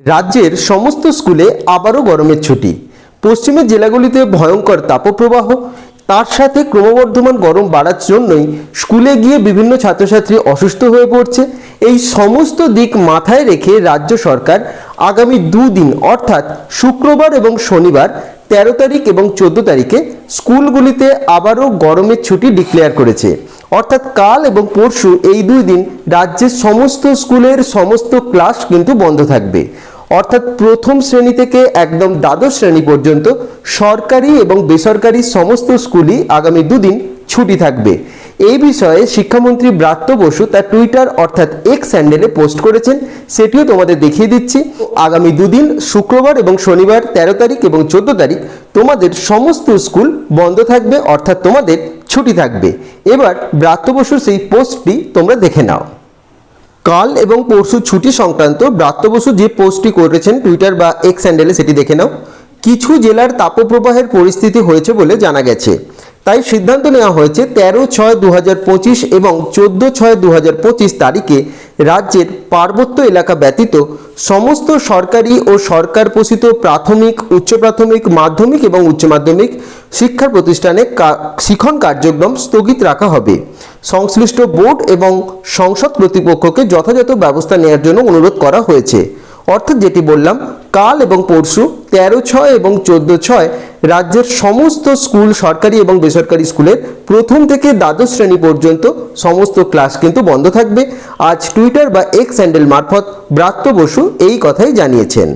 রাজ্যের সমস্ত স্কুলে আবারও গরমের ছুটি। পশ্চিমের জেলাগুলিতে ভয়ঙ্কর তাপপ্রবাহ। তার সাথে ক্রমবর্ধমান গরম বাড়ার জন্যই স্কুলে গিয়ে বিভিন্ন ছাত্রছাত্রী অসুস্থ হয়ে পড়ছে। এই সমস্ত দিক মাথায় রেখে রাজ্য সরকার আগামী দুদিন, অর্থাৎ শুক্রবার এবং শনিবার, তেরো তারিখ এবং চোদ্দ তারিখে স্কুলগুলিতে আবারও গরমের ছুটি ডিক্লেয়ার করেছে। অর্থাৎ কাল এবং পরশু এই দুই দিন রাজ্যের সমস্ত স্কুলের সমস্ত ক্লাস কিন্তু বন্ধ থাকবে। অর্থাৎ প্রথম শ্রেণি থেকে একদম দ্বাদশ শ্রেণি পর্যন্ত সরকারি এবং বেসরকারি সমস্ত স্কুলই আগামী দুদিন ছুটি থাকবে। এই বিষয়ে শিক্ষামন্ত্রী ব্রাত্য বসু তার টুইটার অর্থাৎ এক্স স্যান্ডেলে পোস্ট করেছেন। সেটিও তোমাদের দেখিয়ে দিচ্ছি। আগামী দুদিন, শুক্রবার এবং শনিবার তেরো তারিখ এবং চোদ্দ তারিখ তোমাদের সমস্ত স্কুল বন্ধ থাকবে, অর্থাৎ তোমাদের ছুটি থাকবে। এবার ব্রাত্য বসুর সেই পোস্টটি তোমরা দেখে নাও। কাল এবং পরশু ছুটি সংক্রান্ত ব্রাত্য বসু যে পোস্টটি করেছেন টুইটার বা এক্স হ্যান্ডেলে সেটি দেখে নাও। কিছু জেলার তাপপ্রবাহের পরিস্থিতি হয়েছে বলে জানা গেছে। তাই সিদ্ধান্ত নেওয়া হয়েছে তেরো ছয় দু এবং চোদ্দ ছয় দু তারিখে রাজ্যের পার্বত্য এলাকা ব্যতীত সমস্ত সরকারি ও সরকার পোষিত প্রাথমিক, উচ্চ প্রাথমিক, মাধ্যমিক এবং উচ্চ মাধ্যমিক শিক্ষা প্রতিষ্ঠানে শিক্ষণ কার্যক্রম স্থগিত রাখা হবে। সংশ্লিষ্ট বোর্ড এবং সংসদ কর্তৃপক্ষকে যথাযথ ব্যবস্থা নেওয়ার জন্য অনুরোধ করা হয়েছে। অর্থাৎ যেটি বললাম, কাল এবং পরশু, তেরো ছয় এবং চোদ্দ ছয় রাজ্যের সমস্ত স্কুল সরকারি এবং বেসরকারি স্কুলের প্রথম থেকে দ্বাদশ শ্রেণি পর্যন্ত সমস্ত ক্লাস কিন্তু বন্ধ থাকবে। আজ টুইটার বা এক্স হ্যান্ডেল মারফত ব্রাত্য বসু এই কথাই জানিয়েছেন।